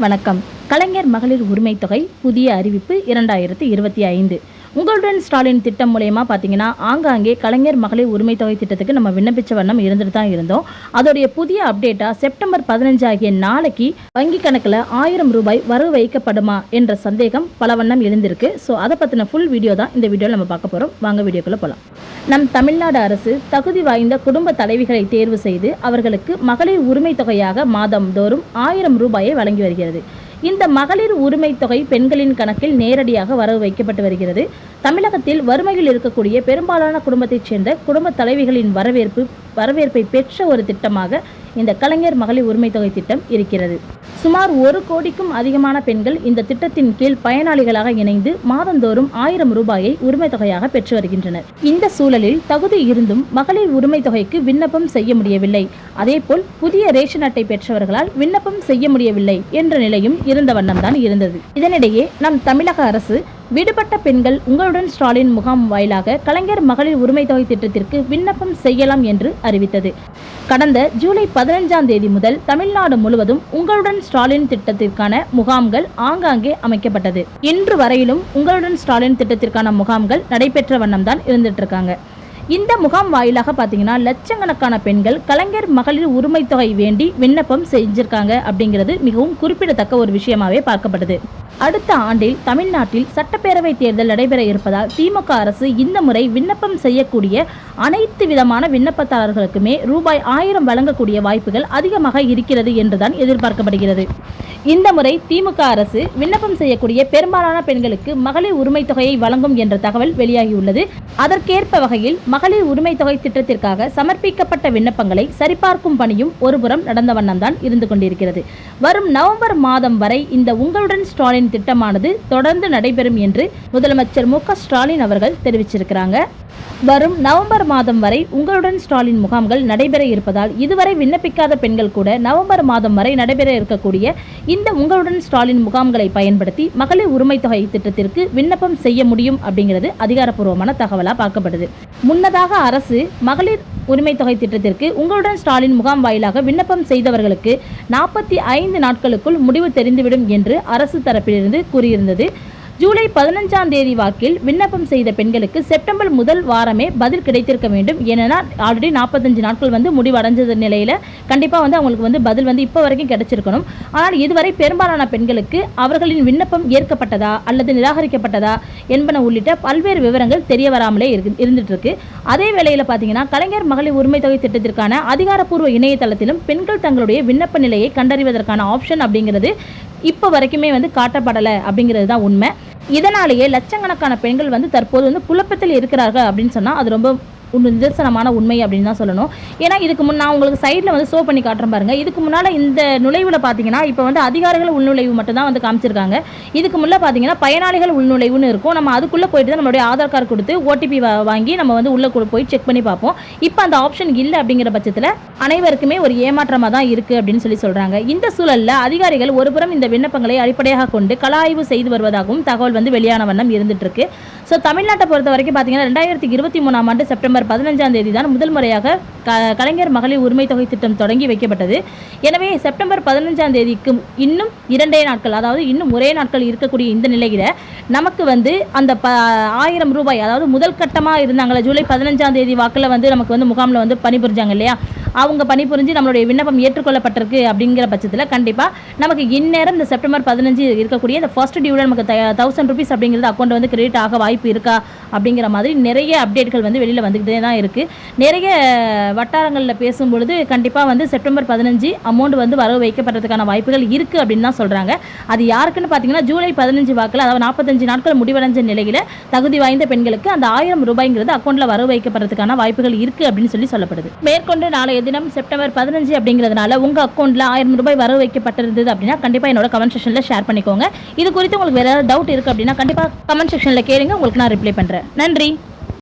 வணக்கம். கலைஞர் மகளிர் உரிமைத் தொகை புதிய அறிவிப்பு இரண்டாயிரத்தி இருபத்தி ஐந்து. உங்களுடன் ஸ்டாலின் திட்டம் மூலயமா பார்த்தீங்கன்னா ஆங்காங்கே கலைஞர் மகளிர் உரிமை தொகை திட்டத்துக்கு நம்ம விண்ணப்பிச்ச வண்ணம் இருந்துட்டு தான் இருந்தோம். அதோடைய புதிய அப்டேட்டாக செப்டம்பர் பதினஞ்சு ஆகிய நாளைக்கு வங்கி கணக்கில் ஆயிரம் ரூபாய் வரவு வைக்கப்படுமா என்ற சந்தேகம் பல வண்ணம் எழுந்திருக்கு. ஸோ அதை பற்றின ஃபுல் வீடியோ தான் இந்த வீடியோவில் நம்ம பார்க்க போகிறோம் வாங்க வீடியோக்குள்ளே போகலாம் நம் தமிழ்நாடு அரசு தகுதி வாய்ந்த குடும்ப தலைவிகளை தேர்வு செய்து அவர்களுக்கு மகளிர் உரிமை தொகையாக மாதம் தோறும் ஆயிரம் ரூபாயை வழங்கி வருகிறது. இந்த மகளிர் உரிமை தொகை பெண்களின் கணக்கில் நேரடியாக வரவு வைக்கப்பட்டு வருகிறது. தமிழகத்தில் வறுமையில் இருக்கக்கூடிய பெரும்பாலான குடும்பத்தைச் சேர்ந்த குடும்ப தலைவிகளின் வரவேற்பு வரவேற்பை பெற்ற ஒரு திட்டமாக இந்த கலைஞர் மகளிர் உரிமை தொகை திட்டம் இருக்கிறது. சுமார் ஒரு கோடிக்கும் அதிகமான பெண்கள் இந்த திட்டத்தின் கீழ் பயனாளிகளாக இணைந்து மாதந்தோறும் ஆயிரம் ரூபாயை உரிமை தொகையாக பெற்று வருகின்றனர். இந்த சூழலில் தகுதி இருந்தும் மகளிர் உரிமை தொகைக்கு விண்ணப்பம் செய்ய முடியவில்லை. அதேபோல் புதிய ரேஷன் அட்டை பெற்றவர்களால் விண்ணப்பம் செய்ய முடியவில்லை என்ற நிலையும் இருந்த வண்ணம்தான் இருந்தது. இதனிடையே நம் தமிழக அரசு விடுபட்ட பெண்கள் உங்களுடன் ஸ்டாலின் முகாம் வாயிலாக கலைஞர் மகளிர் உரிமை தொகை திட்டத்திற்கு விண்ணப்பம் செய்யலாம் என்று அறிவித்தது. கடந்த ஜூலை பதினஞ்சாம் தேதி முதல் தமிழ்நாடு முழுவதும் உங்களுடன் ஸ்டாலின் திட்டத்திற்கான முகாம்கள் ஆங்காங்கே அமைக்கப்பட்டது. இன்று வரையிலும் உங்களுடன் ஸ்டாலின் திட்டத்திற்கான முகாம்கள் நடைபெற்ற வண்ணம்தான் இருந்துட்டு இருக்காங்க இந்த முகாம் வாயிலாக பார்த்தீங்கன்னா லட்சக்கணக்கான பெண்கள் கலைஞர் மகளிர் உரிமை தொகை வேண்டி விண்ணப்பம் செஞ்சிருக்காங்க அப்படிங்கிறது மிகவும் குறிப்பிடத்தக்க ஒரு விஷயமாவே பார்க்கப்படுது அடுத்த ஆண்டில் தமிழ்நாட்டில் சட்டப்பேரவை தேர்தல் நடைபெற இருப்பதால் திமுக அரசு இந்த முறை விண்ணப்பம் செய்யக்கூடிய அனைத்து விதமான விண்ணப்பதாரர்களுக்குமே ரூபாய் ஆயிரம் வழங்கக்கூடிய வாய்ப்புகள் அதிகமாக இருக்கிறது என்றுதான் எதிர்பார்க்கப்படுகிறது. இந்த முறை திமுக அரசு விண்ணப்பம் செய்யக்கூடிய பெரும்பாலான பெண்களுக்கு மகளிர் உரிமை தொகையை வழங்கும் என்ற தகவல் வெளியாகியுள்ளது. அதற்கேற்ப வகையில் மகளிர் உரிமை தொகை திட்டத்திற்காக சமர்ப்பிக்கப்பட்ட விண்ணப்பங்களை சரிபார்க்கும் பணியும் ஒருபுறம் நடந்த வண்ணம்தான் இருந்து கொண்டிருக்கிறது. வரும் நவம்பர் மாதம் வரை இந்த உங்களுடன் ஸ்டாலின் திட்டமானது தொடர்ந்து நடைபெறும் என்று முதலமைச்சர் மு ஸ்டாலின் அவர்கள் தெரிவிச்சிருக்கிறாங்க. வரும் நவம்பர் மாதம் வரை உங்களுடன் ஸ்டாலின் முகாம்கள் நடைபெற இருப்பதால் இதுவரை விண்ணப்பிக்காத பெண்கள் கூட நவம்பர் மாதம் வரை நடைபெற இருக்கக்கூடிய இந்த உங்களுடன் ஸ்டாலின் முகாம்களை பயன்படுத்தி மகளிர் உரிமை தொகை திட்டத்திற்கு விண்ணப்பம் செய்ய முடியும் அப்படிங்கிறது அதிகாரப்பூர்வமான தகவலாக பார்க்கப்படுது. முன்னதாக அரசு மகளிர் உரிமை தொகை திட்டத்திற்கு உங்களுடன் ஸ்டாலின் முகாம் வாயிலாக விண்ணப்பம் செய்தவர்களுக்கு நாற்பத்தி ஐந்து நாட்களுக்குள் முடிவு தெரிந்துவிடும் என்று அரசு தரப்பிலிருந்து கூறியிருந்தது. ஜூலை பதினஞ்சாம் தேதி வாக்கில் விண்ணப்பம் செய்த பெண்களுக்கு செப்டம்பர் முதல் வாரமே பதில் கிடைத்திருக்க வேண்டும். ஏன்னா ஆல்ரெடி நாற்பத்தஞ்சு நாட்கள் வந்து முடிவடைஞ்சது நிலையில் கண்டிப்பாக வந்து அவங்களுக்கு வந்து பதில் வந்து இப்போ வரைக்கும் கிடைச்சிருக்கணும். ஆனால் இதுவரை பெரும்பாலான பெண்களுக்கு அவர்களின் விண்ணப்பம் ஏற்கப்பட்டதா அல்லது நிராகரிக்கப்பட்டதா என்பன உள்ளிட்ட பல்வேறு விவரங்கள் தெரிய வராமலே இருக்கு இருந்துட்டு இருக்கு அதே வேளையில் பார்த்தீங்கன்னா கலைஞர் மகளிர் உரிமை தொகை திட்டத்திற்கான அதிகாரப்பூர்வ இணையதளத்திலும் பெண்கள் தங்களுடைய விண்ணப்ப நிலையை கண்டறிவதற்கான ஆப்ஷன் அப்படிங்கிறது இப்போ வரைக்குமே வந்து காட்டப்படலை அப்படிங்கிறது தான் உண்மை. இதனாலேயே லட்சக்கணக்கான பெண்கள் வந்து தற்போது வந்து குழப்பத்தில் இருக்கிறார்கள் அப்படின்னு சொன்னால் அது ரொம்ப நிதர்சனமான உண்மை அப்படின்னு தான் சொல்லணும். ஏன்னா இதுக்கு முன் நான் உங்களுக்கு சைடில் வந்து ஷோ பண்ணி காட்டுறேன் பாருங்க. இதுக்கு முன்னால் இந்த நுழைவில் பார்த்தீங்கன்னா இப்போ வந்து அதிகாரிகள் உள்நுழைவு மட்டும் தான் வந்து காமிச்சிருக்காங்க. இதுக்கு முன்னே பார்த்தீங்கன்னா பயனாளிகள் உள்நுழைவுன்னு இருக்கும். நம்ம அதுக்குள்ளே போயிட்டு தான் நம்மளுடைய ஆதார் கார்டு கொடுத்து ஓடிபி வாங்கி நம்ம வந்து உள்ளே போய் செக் பண்ணி பார்ப்போம். இப்போ அந்த ஆப்ஷன் இல்லை அப்படிங்கிற பட்சத்தில் அனைவருக்குமே ஒரு ஏமாற்றமாக தான் இருக்குது அப்படின்னு சொல்லி சொல்கிறாங்க இந்த சூழலில் அதிகாரிகள் ஒருபுறம் இந்த விண்ணப்பங்களை அடிப்படையாக கொண்டு கலாய்வு செய்து வருவதாகவும் தகவல் வந்து வெளியான வண்ணம் இருந்துட்டு இருக்கு. ஸோ தமிழ்நாட்டை பொறுத்த வரைக்கும் பார்த்தீங்கன்னா ரெண்டாயிரத்தி இருபத்தி மூணாம் ஆண்டு செப்டம்பர் பதினஞ்சாம் தேதி தான் முதல் முறையாக க கலைஞர் மகளிர் உரிமை தொகை திட்டம் தொடங்கி வைக்கப்பட்டது. எனவே செப்டம்பர் பதினஞ்சாம் தேதிக்கு இன்னும் இரண்டே நாட்கள் அதாவது இன்னும் ஒரே நாட்கள் இருக்கக்கூடிய இந்த நிலையில் நமக்கு வந்து அந்த ப ஆயிரம் ரூபாய் அதாவது முதல் கட்டமாக இருந்தாங்களே ஜூலை பதினஞ்சாம் தேதி வாக்கில் வந்து நமக்கு வந்து முகாமில் வந்து பணிபுரிஞ்சாங்க இல்லையா? அவங்க பணிபுரிஞ்சு நம்மளுடைய விண்ணப்பம் ஏற்றுக்கொள்ளப்பட்டிருக்கு அப்படிங்கிற பட்சத்தில் கண்டிப்பாக நமக்கு இந்நேரம் இந்த செப்டம்பர் பதினஞ்சு இருக்கக்கூடிய இந்த ஃபர்ஸ்ட் டியூவில் நமக்கு தௌசண்ட் ருபீஸ் அப்படிங்கிறது அக்கௌண்ட் வந்து கிரெடிட் ஆக வாய்ப்பு இருக்கா அப்படிங்கிற மாதிரி நிறைய அப்டேட்கள் வந்து வெளியில் வந்துக்கிட்டே தான் இருக்குது நிறைய வட்டாரங்களில் பேசும்பொழுது கண்டிப்பாக வந்து செப்டம்பர் பதினஞ்சு அமௌண்ட் வந்து வரவு வைக்கப்படுறதுக்கான வாய்ப்புகள் இருக்குது அப்படின்னு தான் சொல்கிறாங்க அது யாருக்குன்னு பார்த்தீங்கன்னா ஜூலை பதினஞ்சு வாக்கில் அதாவது நாற்பத்தஞ்சு நாட்கள் முடிவடைஞ்ச நிலையில் தகுதி வாய்ந்த பெண்களுக்கு அந்த ஆயிரம் ரூபாய்ங்கிறது அக்கௌண்ட்டில் வரவு வைக்கப்படுறதுக்கான வாய்ப்புகள் இருக்குது அப்படின்னு சொல்லி சொல்லப்படுது. மேற்கொண்டு நாளைய தினம் செப்டம்பர் பதினஞ்சு அப்படிங்கிறதுனால உங்கள் அக்கௌண்ட்டில் ஆயிரம் ரூபாய் வர வைக்கப்பட்டிருந்தது அப்படின்னா கண்டிப்பாக என்னோட கமெண்ட் செக்ஷனில் ஷேர் பண்ணிக்கோங்க. இது குறித்து உங்களுக்கு வேறு ஏதாவது டவுட் இருக்குது அப்படின்னா கண்டிப்பாக கமெண்ட் செக்ஷனில் கேளுங்க. உங்களுக்கு நான் ரிப்ளை பண்ணுறேன் நன்றி.